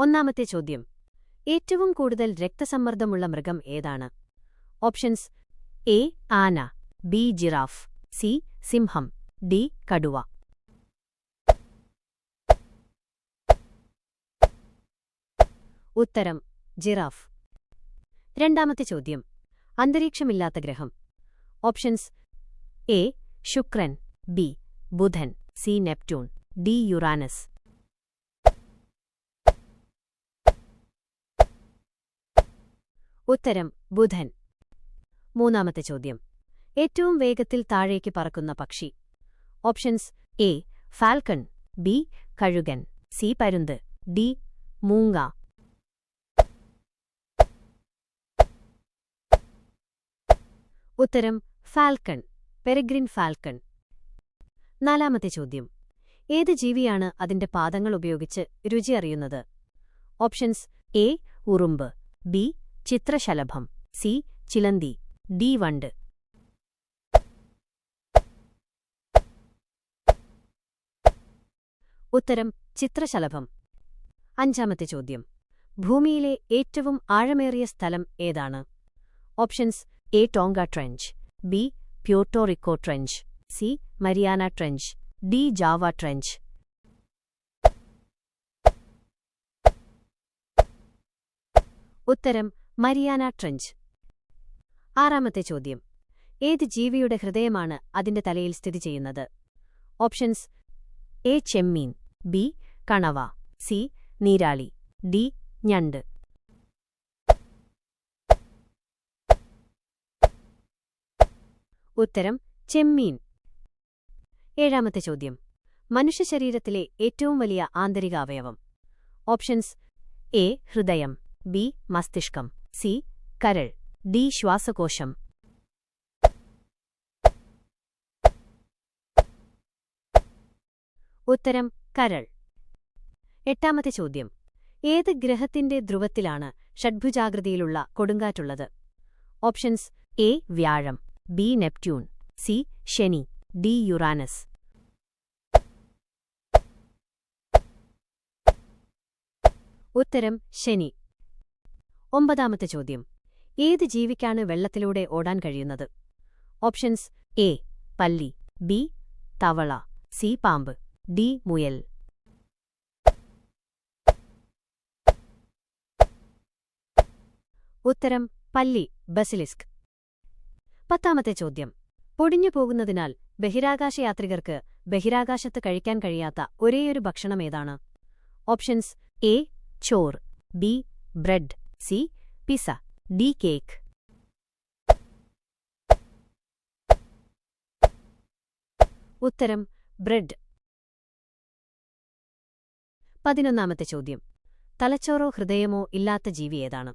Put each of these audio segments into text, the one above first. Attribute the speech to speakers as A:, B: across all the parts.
A: ഒന്നാമത്തെ ചോദ്യം. ഏറ്റവും കൂടുതൽ രക്തസമ്മർദ്ദമുള്ള മൃഗം ഏതാണ്? ഓപ്ഷൻസ് എ ആന ബി ജിറാഫ് സി സിംഹം ഡി കടുവ. ഉത്തരം ജിറാഫ്. രണ്ടാമത്തെ ചോദ്യം അന്തരീക്ഷമില്ലാത്ത ഗ്രഹം. ഓപ്ഷൻസ് എ ശുക്രൻ ബി ബുധൻ സി നെപ്റ്റ്യൂൺ ഡി യുറാനസ്. ഉത്തരം ബുധൻ. മൂന്നാമത്തെ ചോദ്യം. ഏറ്റവും വേഗത്തിൽ താഴേക്ക് പറക്കുന്ന പക്ഷി. ഓപ്ഷൻസ് എ ഫാൽക്കൺ ബി കഴുകൻ സി പരുന്ത് ഡി മൂങ്ങ. ഉത്തരം ഫാൽക്കൺ പെരഗ്രിൻ ഫാൽക്കൺ. നാലാമത്തെ ചോദ്യം. ഏത് ജീവിയാണ് അതിന്റെ പാദങ്ങൾ ഉപയോഗിച്ച് രുചി അറിയുന്നത് ഓപ്ഷൻസ് എ ഉറുമ്പ് ബി ചിത്രശലഭം. സി. ചിലന്തി. ഡി. വണ്ട്. ഉത്തരം ചിത്രശലഭം. അഞ്ചാമത്തെ ചോദ്യം. ഭൂമിയിലെ ഏറ്റവും ആഴമേറിയ സ്ഥലം ഏതാണ്? Options A. Tonga trench B. Puerto Rico trench C. Mariana trench D. Java trench. ഉത്തരം മരിയാന ട്രഞ്ച്. ആറാമത്തെ ചോദ്യം. ഏത് ജീവിയുടെ ഹൃദയമാണ് അതിന്റെ തലയിൽ സ്ഥിതി ചെയ്യുന്നത്? ഓപ്ഷൻസ് എ ചെമ്മീൻ ബി കണവ സി നീരാളി ഡി ഞണ്ട്. ഉത്തരം ചെമ്മീൻ. ഏഴാമത്തെ ചോദ്യം. മനുഷ്യ ശരീരത്തിലെ ഏറ്റവും വലിയ ആന്തരിക അവയവം ഓപ്ഷൻസ് എ ഹൃദയം ബി മസ്തിഷ്കം. സി കരൾ. ഡി ശ്വാസകോശം. ഉത്തരം കരൾ. എട്ടാമത്തെ ചോദ്യം. ഏത് ഗ്രഹത്തിന്റെ ധ്രുവത്തിലാണ് ഷഡ്ഭുജാകൃതിയിലുള്ള കൊടുങ്കാറ്റുള്ളത്? ഓപ്ഷൻസ് എ വ്യാഴം ബി നെപ്റ്റ്യൂൺ സി ശനി ഡി യുറാനസ്. ഉത്തരം ശനി. ഒമ്പതാമത്തെ ചോദ്യം. ഏത് ജീവിക്കാണ് വെള്ളത്തിലൂടെ ഓടാൻ കഴിയുന്നത്? ഓപ്ഷൻസ് എ പല്ലി ബി തവള സി പാമ്പ് ഡി മുയൽ. ഉത്തരം പല്ലി ബസിലിസ്ക്. പത്താമത്തെ ചോദ്യം. പൊടിഞ്ഞു പോകുന്നതിനാൽ ബഹിരാകാശയാത്രികർക്ക് ബഹിരാകാശത്ത് കഴിക്കാൻ കഴിയാത്ത ഒരേയൊരു ഭക്ഷണമേതാണ് options A Chor B bread. C pizza D cake. ഉത്തരം ബ്രെഡ്. പതിനൊന്നാമത്തെ ചോദ്യം. തലച്ചോറോ ഹൃദയമോ ഇല്ലാത്ത ജീവി ഏതാണ്?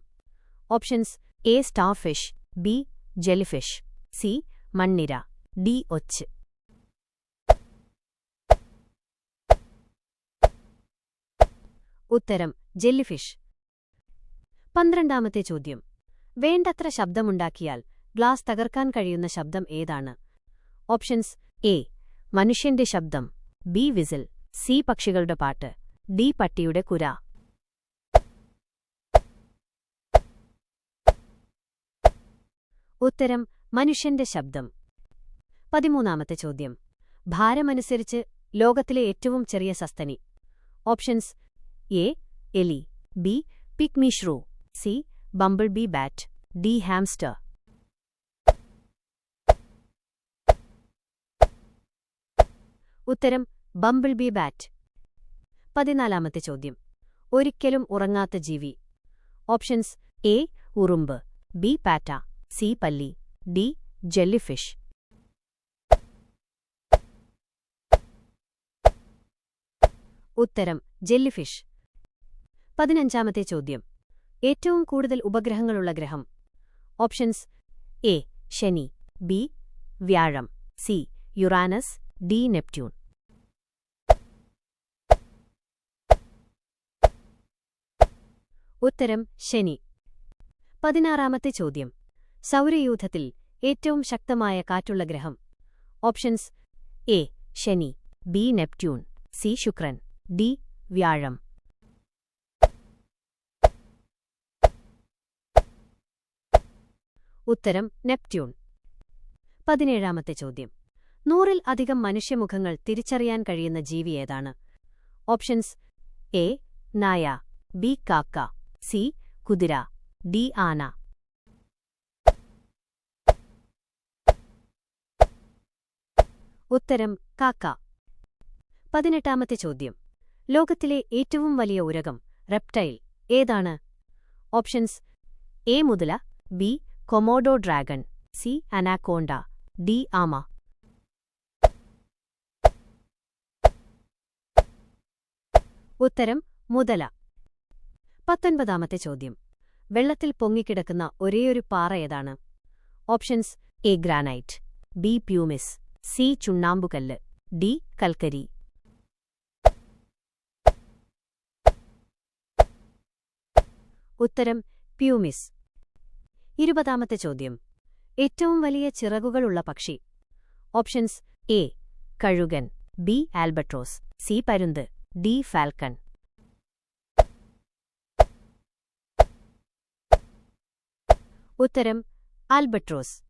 A: Options A starfish B jellyfish C മണ്ണിര ഡി ഒച്ച്. ഉത്തരം ജെല്ലിഫിഷ്. പന്ത്രണ്ടാമത്തെ ചോദ്യം. വേണ്ടത്ര ശബ്ദമുണ്ടാക്കിയാൽ ഗ്ലാസ് തകർക്കാൻ കഴിയുന്ന ശബ്ദം ഏതാണ്? ഓപ്ഷൻസ് എ മനുഷ്യന്റെ ശബ്ദം ബി വിസിൽ സി പക്ഷികളുടെ പാട്ട് ഡി പട്ടിയുടെ കുര. ഉത്തരം മനുഷ്യന്റെ ശബ്ദം. പതിമൂന്നാമത്തെ ചോദ്യം. ഭാരമനുസരിച്ച് ലോകത്തിലെ ഏറ്റവും ചെറിയ സസ്തനി. ഓപ്ഷൻസ് എ എലി B pygmy shrew C bumblebee bat D hamster. ഉത്തരം ബംബിൾ ബി ബാറ്റ്. പതിനാലാമത്തെ ചോദ്യം. ഒരിക്കലും ഉറങ്ങാത്ത ജീവി. ഓപ്ഷൻസ് എ ഉറുമ്പ് ബി പാറ്റ സി പല്ലി ഡി ജെല്ലിഫിഷ്. ഉത്തരം ജെല്ലിഫിഷ്. പതിനഞ്ചാമത്തെ ചോദ്യം. ഏറ്റവും കൂടുതൽ ഉപഗ്രഹങ്ങളുള്ള ഗ്രഹം. ഓപ്ഷൻസ് എ ശനി ബി വ്യാഴം സി യുറാനസ് ഡി നെപ്റ്റ്യൂൺ. ഉത്തരം ശനി. പതിനാറാമത്തെ ചോദ്യം. സൗരയൂഥത്തിൽ ഏറ്റവും ശക്തമായ കാറ്റുള്ള ഗ്രഹം. ഓപ്ഷൻസ് എ ശനി ബി നെപ്റ്റ്യൂൺ സി ശുക്രൻ ഡി വ്യാഴം. ഉത്തരം നെപ്റ്റ്യൂൺ. പതിനേഴാമത്തെ ചോദ്യം. നൂറിൽ അധികം മനുഷ്യമുഖങ്ങൾ തിരിച്ചറിയാൻ കഴിയുന്ന ജീവി ഏതാണ്? ഓപ്ഷൻസ് എ നായ ബി കാക്ക സി കുതിര ഡി ആന. ഉത്തരം കാക്ക. പതിനെട്ടാമത്തെ ചോദ്യം. ലോകത്തിലെ ഏറ്റവും വലിയ ഉരകം റെപ്റ്റൈൽ ഏതാണ്? ഓപ്ഷൻസ് എ മുതല B Komodo dragon C anaconda D ആമ ഉത്തരം മുതല. പത്തൊൻപതാമത്തെ ചോദ്യം. വെള്ളത്തിൽ പൊങ്ങിക്കിടക്കുന്ന ഒരേയൊരു പാറ ഏതാണ്? Options A granite. B pumice. C ചുണ്ണാമ്പുകല്ല്. D കൽക്കരി. ഉത്തരം പ്യൂമിസ്. ഇരുപതാമത്തെ ചോദ്യം. ഏറ്റവും വലിയ ചിറകുകളുള്ള പക്ഷി. ഓപ്ഷൻസ് എ കഴുകൻ. B albatross. സി പരുന്ത്. D falcon. ഉത്തരം ആൽബട്രോസ്.